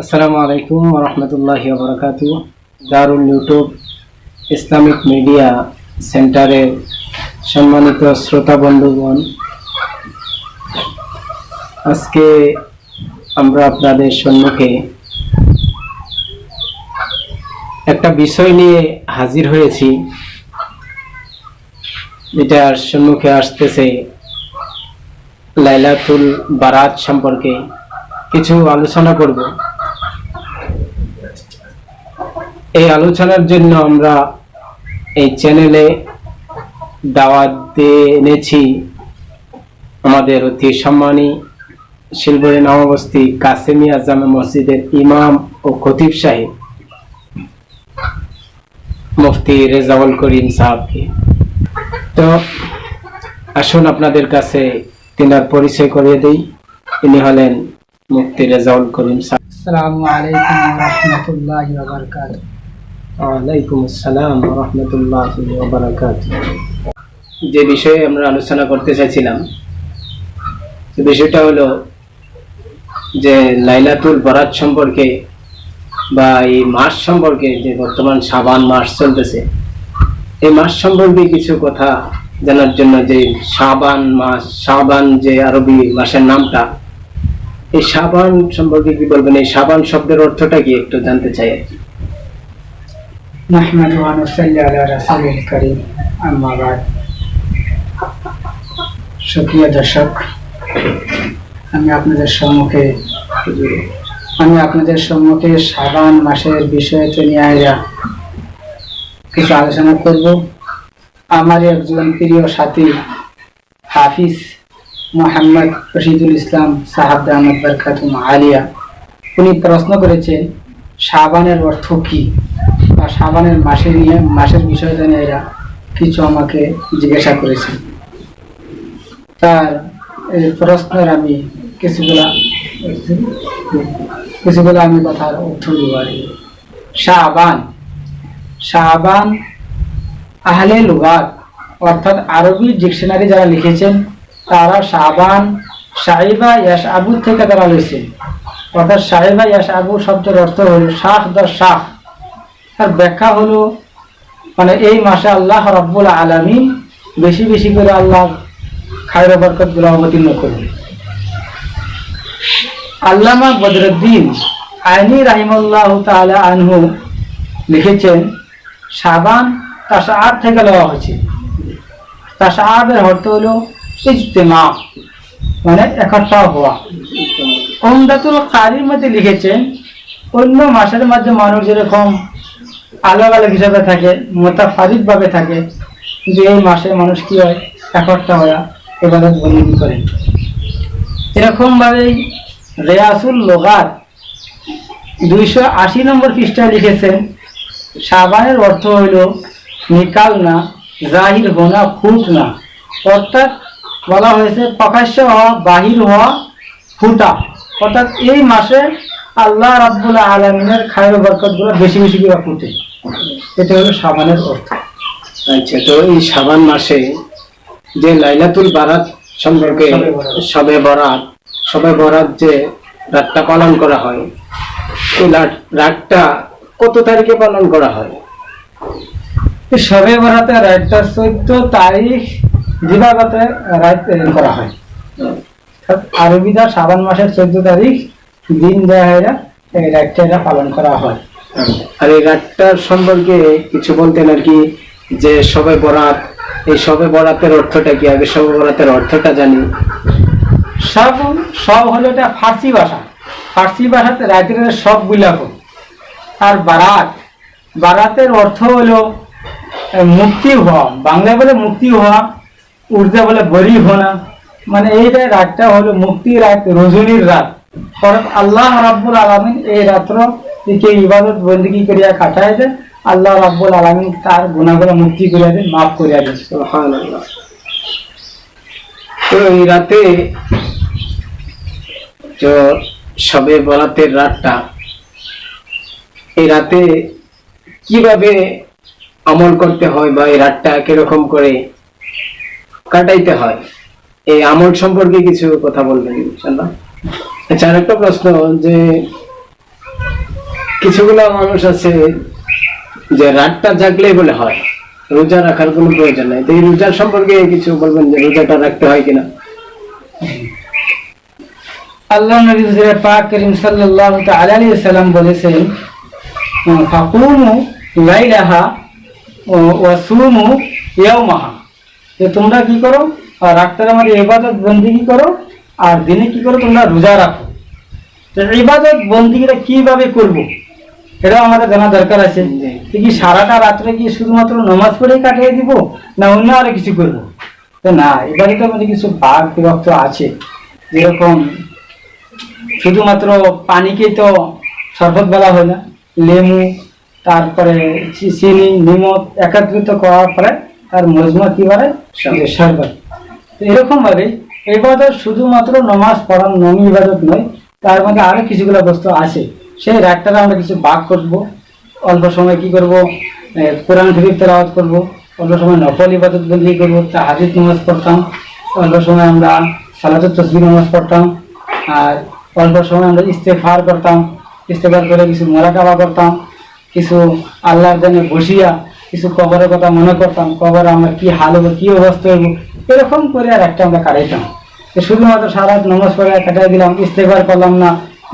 আসসালামু আলাইকুম রহমতুল্লাহি বরকাত দারুল ইউটিউব ইসলামিক মিডিয়া সেন্টারের সম্মানিত শ্রোতা বন্ধুগণ, আজকে আমরা আপনাদের সম্মুখে একটা বিষয় নিয়ে হাজির হয়েছি, যেটার সম্মুখে আসতেছে লাইলাতুল বারাত সম্পর্কে কিছু আলোচনা করব। এই আলোচনার জন্য আমরা এই চ্যানেলে দাওয়াত দিয়ে এনেছি আমাদের অতি সম্মানী শিলবরী নববস্তি কাসেমিয়া জামে মসজিদের ইমাম ও খতিব সাহেব, মুফতি রেজাউল করিম সাহেবকে। তো আসুন আপনাদের কাছে তিনার পরিচয় করিয়ে দেই। তিনি হলেন মুফতি রেজাউল করিম সাহেব। আসসালামু আলাইকুম রহমতুল্লাহ ওয়ালাইকুম আসসালাম রহমতুল্লাহ যে বিষয়ে আমরা আলোচনা করতে চাইছিলাম বিষয়টা হলো যে লাইলাতুল বরাত সম্পর্কে বা এই মাস সম্পর্কে যে বর্তমান সাবান মাস চলতেছে, এই মাস সম্পর্কে কিছু কথা জানার জন্য যে সাবান মাস সাবান যে আরবি মাসের নামটা, এই সাবান সম্পর্কে কি বলবেন? এই সাবান শব্দের অর্থটা কি একটু জানতে চাই আর কি। রাসূলিল কারীম আম্মা বাদ সুপ্রিয় দর্শক আমি আপনাদের সম্মুখে আমি আপনাদের সম্মুখে সাবান মাসের বিষয়ে কিছু আলোচনা করব। আমার একজন প্রিয় সাথী, হাফিজ মোহাম্মদ রশিদুল ইসলাম সাহাব আহমদ আলিয়া। উনি প্রশ্ন করেছেন সাবানের অর্থ কি? বা সাবানের মাসে নিয়ে, মাসের বিষয় জানিয়ে এরা কিছু আমাকে জিজ্ঞাসা করেছেন তার প্রশ্নের আমি কিছুগুলা, কিছুগুলো আমি কথার উত্তর দিব আর। শাহবান শাহবান আহলে লুগাত, অর্থাৎ আরবি ডিকশনারি যারা লিখেছেন, তারা শাহবান সাহিবা ইয়াস আবু থেকে তারা লিখছেন। অর্থাৎ সাহেবা ইয়াস আবু শব্দের অর্থ হল শাহ দর শাহ। তার ব্যাখ্যা হলো মানে এই মাসে আল্লাহ রব্বুল আলমী বেশি বেশি করে আল্লাহ খায়র বরকতগুলো অবতীর্ণ করবে আল্লামা বদরুদ্দিন আইনি রাহিমুল্লাহ তাআলা আনহু লিখেছেন সাবান তাসাআব থেকে লওয়া হয়েছে। তাসাআবের অর্থ হলো ইজতেমা মানে একত্র হওয়া। ওমদাতুল কারির মধ্যে লিখেছেন, অন্য মাসের মধ্যে মানুষ যেরকম আলাগ আলাগ হিসাবে থাকে মোতাফারিক ভাবে থাকে কিন্তু এই মাসে মানুষ কি হয় একত্রা হয়ে এবাদত বন্দি করেন এরকম ভাবেই রেয়াসুল লোগাত দুইশো আশি নম্বর পৃষ্ঠায় লিখেছেন, সাবানের অর্থ হইল নিকাল না, জাহির হোনা ফুট না। অর্থাৎ বলা হয়েছে প্রকাশ্য হওয়া, বাহির হওয়া ফুটা অর্থাৎ এই মাসে আল্লাহ রাব্বুল আলমিনের খায়ের বরকতগুলো বেশি বেশি করে ফুটে। এটা হলো সাবানের অর্থ। আচ্ছা তো এই সাবান মাসে যে লাইলাতুল বারাত সম্পর্কে সবে বরাত। সবে বরাত যে রাতটা পালন করা হয় এই রাত- রাতটা কত তারিখে পালন করা হয়? এই সবে বরাতে রাতটা চোদ্দ তারিখ দিবাগতে রাত করা হয়। আরবিদা শ্রাবণ মাসের চোদ্দ তারিখ দিন দেওয়া হয় এই রাতটা পালন করা হয়। আর এই রাতটার সম্পর্কে কিছু বলতেন আর কি, যে সবে বরাত, এই সবে বরাতের অর্থটা কি? আগে সবে বরাতের অর্থটা জানি। সব সব হলো এটা ফার্সি ভাষা। ফার্সি ভাষাতে রাতের সব বিলাপ আর বারাত, বারাতের অর্থ হলো মুক্তি হওয়া। বাংলায় বলে মুক্তি হওয়া উর্দু বলে বলি হওয়া। মানে এইটা রাতটা হলো মুক্তির রাত, রজনীর রাত। অর্থাৎ আল্লাহ রাব্বুল আলমিন এই রাত্র কে ইবাদত বন্দিগি করিয়া কাটায় দেন, আল্লাহ রাব্বুল আলমিন তার গুণাগুলো মুক্তি করিয়া দেন, মাফ করিয়া দেন সুবহানাল্লাহ। তো এই রাতে তো সবে বরাতের রাতটা, এই রাতে কীভাবে আমল করতে হয় বা এই রাতটা কীরকম করে কাটাইতে হয়, এই আমল সম্পর্কে কিছু কথা বলবেন ইনশাল্লাহ আচ্ছা আরেকটা প্রশ্ন যে কিছুগুলো মানুষ আছে যে রাতটা জাগলেই বলে হয়, রোজা রাখার কোনো প্রয়োজন নাই। এই রোজার সম্পর্কে কিছু বলবেন যে রোজাটা রাখতে হয় কিনা? আল্লাহ নবী পাক করিম সাল্লাল্লাহু তাআলা আলাইহি সাল্লাম বলেছেন ফাকুমু লাইলাহা ওয়া সুমু যে তোমরা কি করো? আর আমাদের ইবাদত বন্দিগি করো? আর দিনে কি করো? তোমরা রোজা রাখো। তো ইবাদত কীভাবে করব? এটাও আমাদের জানা দরকার আছে। কি সারাটা রাত্রে কি শুধুমাত্র নামাজ পড়েই কাটিয়ে দিব না অন্য আরও কিছু করব? তো না এবারে তো মধ্যে কিছু ভাগ বিভক্ত আছে। যেরকম শুধুমাত্র পানিকেই তো শরবত বলা হয় না লেবু তারপরে চিনি নিমক একত্রিত করার পরে তার মজমা কি বলে শরবত। শরবত। তো এরকম ভাবে শুধুমাত্র নমাজ পড়ার নমি ইবাদত নয় তার মধ্যে আরও কিছুগুলো বস্তু আছে। সেই রাতটারে আমরা কিছু ভাগ করব। অল্প সময় কি করব? কোরআন শরীফ তেলাওয়াত করব। অল্প সময় নফল ইবাদত বন্দি করব, তা হাজির নামাজ পড়তাম। অল্প সময় আমরা সালাতুত তসবির নামাজ পড়তাম। আর অল্প সময় আমরা ইস্তেফার করতাম। ইস্তেফার করে কিছু মোরাকাবা করতাম। কিছু আল্লাহর জন্য বসিয়া কিছু কবরের কথা মনে করতাম। কবর আমার কি হাল হব কী অবস্থা হব এরকম করে আর একটা আমরা কাটাইতাম। শুধুমাত্র সারা নমাজ পড়ে কাটাই দিলাম ইস্তেফার করলাম না।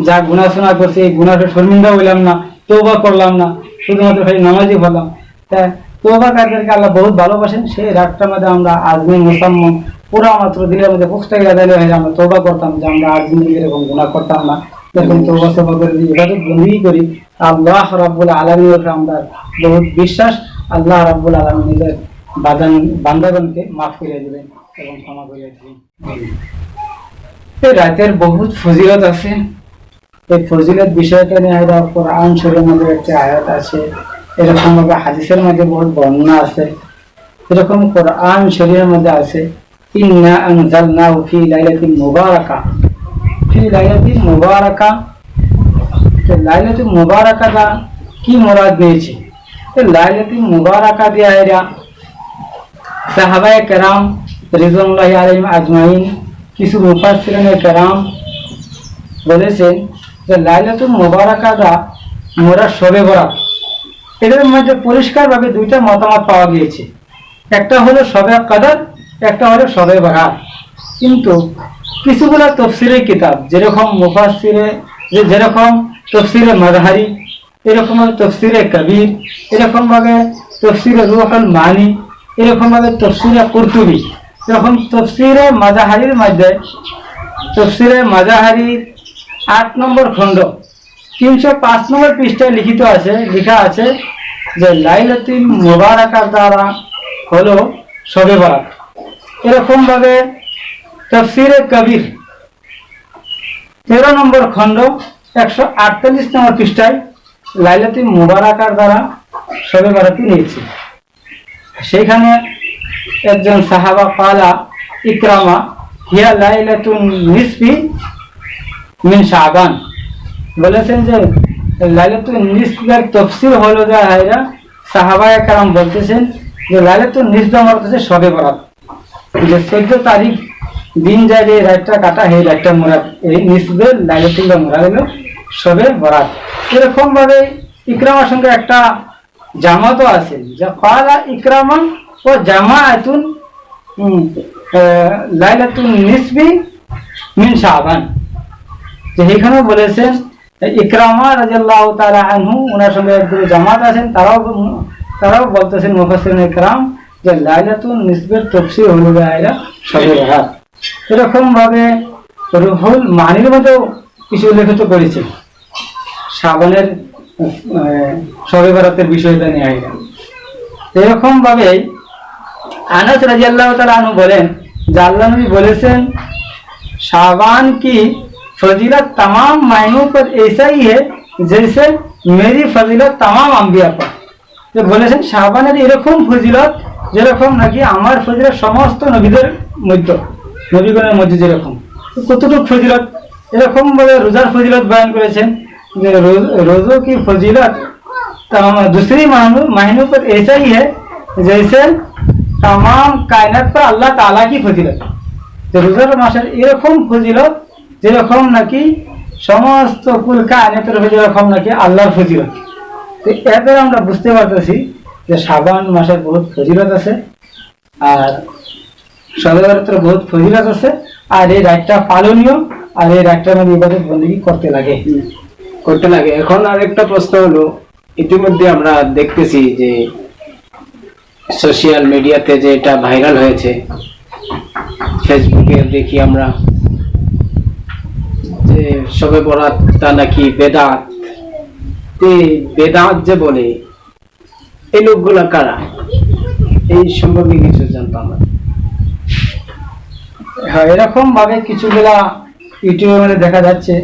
যা গুণাশোনা করছে, এই গুণাটা শর্মিন্দা হইলাম না তৌবা করলাম না, শুধুমাত্র খালি নামাজই পড়লাম। তা তৌবা কারদেরকে আল্লাহ বহুত ভালোবাসেন, সেই রাতটার মধ্যে আমরা আজমি মুসাম্মন পুরা মাত্র দিলের মধ্যে পুস্তকে আদায় হয়ে আমরা তৌবা করতাম, যে আমরা আজ জিন্দগি এরকম গুণা করতাম না। যখন তৌবা সবা করে যদি ইবাদত বন্দি করি। আল্লাহ রাব্বুল আলমীর উপরে আমরা বহুত বিশ্বাস, আল্লাহ রাব্বুল আলমী নিজের বাদান, বান্দাগণকে মাফ করে দিবেন এবং ক্ষমা করে দিবেন। রাতের বহুত ফজিলত আছে। এই ফজিলত বিষয়টা নিয়ে আমরা কোরআন শরীরের মধ্যে একটা আয়াত আছে। এরকম ভাবে হাদিসের মধ্যে বহুত বর্ণনা আছে। এরকম কোরআন শরীরের মধ্যে আছে, ইন্না ফি মুবারাকা। ফি মুবারাকা তো মুবারাকাটা কি মুরাদ নিয়েছে? তো লাইলাতুল মুবারাকা দিয়া এরা সাহাবায়ে কেরাম রিজওয়ানুল্লাহি আলাইহিম আজমাইন, কিছু মুফাসসিরিনে কেরাম বলেছেন যে লাইলাতুল মুবারাকাটা মোরা শবে বরাত এদের মধ্যে পরিষ্কারভাবে দুইটা মতামত পাওয়া গিয়েছে। একটা হলো সবে কাদার, একটা হলো সবে বরাত কিন্তু কিছুগুলো তফসিরের কিতাব, যেরকম মুফাসিরে যে যেরকম তফসিরে মাজাহারি এরকম তফসিরে কবির এরকম ভাবে তফসিরে রুহুল মানি এরকম ভাবে তফসিরে কুরতুবি। এরকম তফসিরে মাজাহারির মধ্যে তফসিরে মাজাহারির আট নম্বর খণ্ড। তিনশো পাঁচ নম্বর পৃষ্ঠায় লিখিত আছে, লেখা আছে যে লাইলাতুল মোবারকার দ্বারা হলো শবে বরাত। এরকম ভাবে তফসিরে কবির তেরো নম্বর খণ্ড, একশো আটচল্লিশ নম্বর পৃষ্ঠায় লাইলাতুল মুবারাকার দ্বারা শবে বরাতি নিয়েছে। একজন সাহাবা, পালা, ইকরামা, হিয়া লাইলাতুন নিসফি মিন শাবান। বলেছেন যে লাইলাতুন নিসফের তফসির হলো যে হায়রা সাহাবা একরাম বলতেছেন যে লাইলাতুন নিসফ আমার হচ্ছে সবে বরাত। যে চোদ্দ তারিখ দিন যায় যে রাতটা কাটা এই রাতটা মোরাদ। এই নিসবের লাইলাতুল্লাহ মোরাদ হলো সবে বরাত। এরকম ভাবে ইকরামার সঙ্গে একটা জামাতও আছে। যা ফালা ইকরামান ও হুম, আহ, লাইলাতুন নিসবি মিন শাবান। তো সেখানেও বলেছেন ইকরামা রাজাল্লাহ তারা আনহু ওনার সঙ্গে একদম জামাত আছেন তারাও তারাও বলতেছেন মুফাসিন ইকরাম যে লাইলাতুন নিসবের তফসির হলো লাইলা সবের এরকম ভাবে রুহুল মানির মতো কিছু উল্লেখিত করেছে। শ্রাবণের সবে ভারতের বিষয়টা নিয়ে আইলেন এরকম ভাবেই আনাস রাজিয়াল্লাহ তালা আনু বলেন যে আল্লাহ নবী বলেছেন শাবান কি फजीलत तमाम महीनों पर ऐसा ही है जैसे मेरी फजीलत तमाम अम्बिया पर যে বলেছেন শাহবানের এরকম ফজিলত যেরকম নাকি আমার ফজিলত সমস্ত নবীদের মধ্যে নবীগণের মধ্যে যেরকম তো কতটুকু ফজিলত এরকম ভাবে রোজার ফজিলত বয়ান করেছেন যে রোজ- রোজো কি ফজিলত तमाम दूसरी माहनू महीनों पर ऐसा ही है जैसे तमाम कायनात पर अल्लाह ताला की फजीलत যে রোজার মাসের এরকম ফজিলত যেরকম নাকি সমস্ত কুল কায়নাতের ফজিলত নাকি আল্লাহর ফজিলত। তো এদের আমরা বুঝতে পারতেছি যে শ্রাবণ মাসের বহুত ফজিলত আছে, আর সদরের বহুত ফজিলত আছে, আর এই রাতটা পালনীয়, আর এই রাতটার মধ্যে ইবাদত বন্দী করতে লাগে। করতে লাগে। এখন আরেকটা প্রশ্ন হলো, ইতিমধ্যে আমরা দেখতেছি যে সোশ্যাল মিডিয়াতে যে এটা ভাইরাল হয়েছে ফেসবুকে দেখি আমরা। যে সবে বরাত তা নাকি বেদাত? বেদাত যে বলে এই লোকগুলা কারা? এই সম্পর্কে কিছু জানতাম না হ্যাঁ এরকম ভাবে কিছুগুলা ইউটিউবের মধ্যে দেখা যাচ্ছে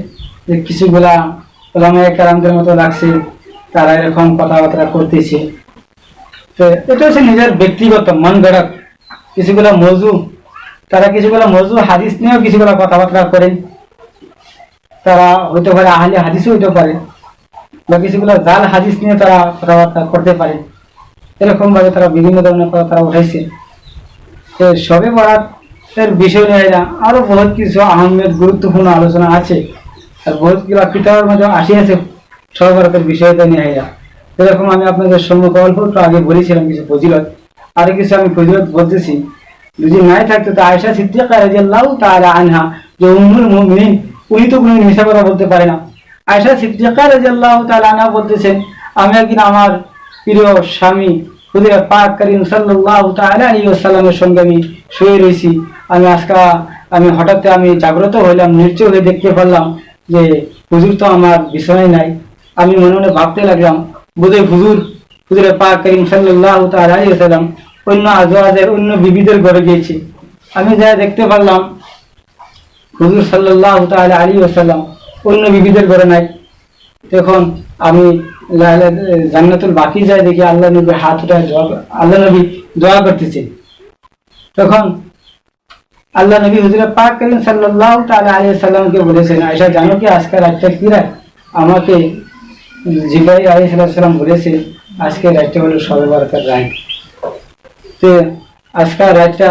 যে কিছুগুলা ওলামায়ে কারামদের মতো লাগছে, তারা এরকম কথাবার্তা করতেছে। তো এটা হচ্ছে নিজের ব্যক্তিগত মন গড়াক কিছুগুলা মজু, তারা কিছুগুলা মজু, হাদিস নিয়েও কিছুগুলা কথাবার্তা করেন তারা হইতে পারে, আহলে হাদিসও হইতে পারে। বা কিছুগুলা জাল হাদিস নিয়ে তারা কথাবার্তা করতে পারে এরকম ভাবে তারা বিভিন্ন ধরনের কথা তারা উঠাইছে। তো সবে বরাত এর বিষয় নিয়ে এরা আরও বহুত কিছু আহমেদ গুরুত্বপূর্ণ আলোচনা আছে, আর বহুতগুলা কিতাবের মধ্যে আসিয়াছে সবে বরাতের বিষয়টা নিয়ে এরা এরকম আমি আপনাদের সম্মুখে অল্প একটু আগে বলেছিলাম কিছু ফজিলত, আরও কিছু আমি ফজিলত বলতেছি। যদি নাই থাকতো তো আয়সা সিদ্দিকা রাদিয়াল্লাহু তাআলা আনহা যে উম্মুল মুমিনিন উনি তো কোনো মিশা কথা বলতে পারে না। আয়সা সিদ্দিকা রাদিয়াল্লাহু তাআলা আনহা বলতেছেন, আমি একদিন আমার প্রিয় স্বামী হুজুরে পাক করিম সাল্লাল্লাহু তাআলা আলাইহি ওয়াসাল্লামের সঙ্গে আমি শুয়ে রয়েছি আমি আজকে, আমি হঠাৎ আমি জাগ্রত হইলাম নিশ্চয় হয়ে দেখতে পারলাম যে হুজুর তো আমার বিষয় নাই। আমি মনে মনে ভাবতে লাগলাম, বোধহয় হুজুর, হুজুরে পাক করিম সাল্লাল্লাহু তাআলা আলাইহি ওয়াসাল্লাম অন্য আজওয়াজের অন্য বিবিদের ঘরে গিয়েছি। আমি যা দেখতে পারলাম হুজুর সাল্লাল্লাহু তাহলে আলাইহি ওয়াসাল্লাম অন্য বিবিদের ঘরে নাই। তখন আমি জান্নাতুল বাকি যায় দেখি আল্লাহ নবী হাত উঠায় আল্লাহ নবী দোয়া করতেছে। তখন আল্লাহ নবী হুজুরে পাক করিম সাল্লাল্লাহু তাআলা আলাইহি সাল্লামকে বলেছেন, আয়েশা, জানো কি আজকে রাতটা কি রাত? আমাকে জিব্রাইল আলাইহিস সালাম বলেছে, আজকে রাতটা হলো সবে বরকত রাত। তো আজকাল রাতটা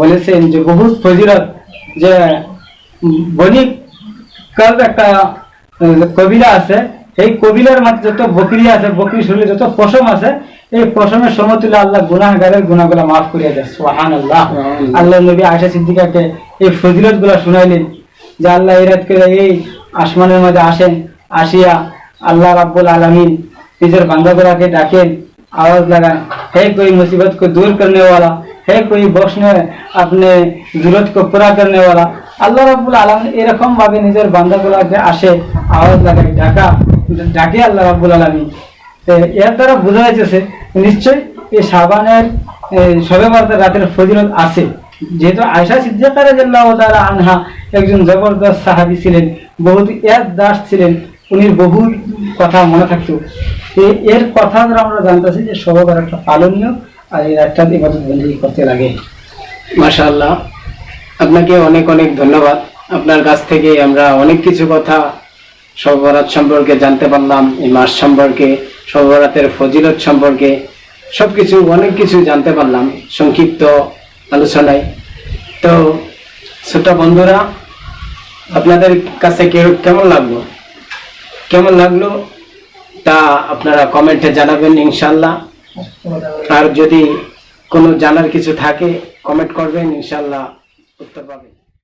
বলেছেন যে, বহুত ফজিলত। যে বনি কাল একটা কবিরা আছে এই কবিরার মাঝে যত বকরি আছে বকরি শরীরে যত পশম আছে এই পশমের সমতুল্য আল্লাহ গুনাগারের গুণাগুলা মাফ করিয়া দেয় সোহান আল্লাহ আল্লাহ নবী আয়সা সিদ্দিকাকে এই ফজিলতগুলা শুনাইলেন যে আল্লাহ এরাত করে এই আসমানের মাঝে আসেন আসিয়া আল্লাহ রাব্বুল আলমিন নিজের বান্দাগুলাকে ডাকেন আওয়াজ লাগান হে কই মুসিবত কো দূর করলে ওয়ালা है कोई বসনে আপনি জরুরত को पूरा करने वाला আল্লাহ রাব্বুল আলামিন এরকম ভাবে নিজের বান্দাগুলোকে আসে আওয়াজ লাগায় ডাকা ডাকে আল্লাহ রাব্বুল আলামিন তো এর দ্বারা বোঝা যাচ্ছে নিশ্চয়ই এই সাবানের সবে বরাতের রাতের ফজিলত আছে যেহেতু আয়সা সিদ্দিকা রাদিয়াল্লাহু তাআলা আনহা একজন জবরদস্ত সাহাবী ছিলেন বহুত এক দাস ছিলেন উনি বহু কথা মনে থাকতো এ- এর কথা দ্বারা আমরা জানতেছি যে সবার একটা পালনীয় আর এর একটা ইবাদত করতে লাগে। মাশাআল্লাহ, আপনাকে অনেক অনেক ধন্যবাদ। আপনার কাছ থেকে আমরা অনেক কিছু কথা সবরাত সম্পর্কে জানতে পারলাম, এই মাস সম্পর্কে সবরাতের ফজিলত সম্পর্কে, সবকিছু অনেক কিছু জানতে পারলাম সংক্ষিপ্ত আলোচনায়। তো, ছোট বন্ধুরা, আপনাদের কাছে কে- কেমন লাগল? কেমন লাগল তা আপনারা কমেন্টে জানাবেন ইনশাল্লাহ আর যদি কোনো জানার কিছু থাকে কমেন্ট করবেন ইনশাল্লাহ উত্তর পাবেন।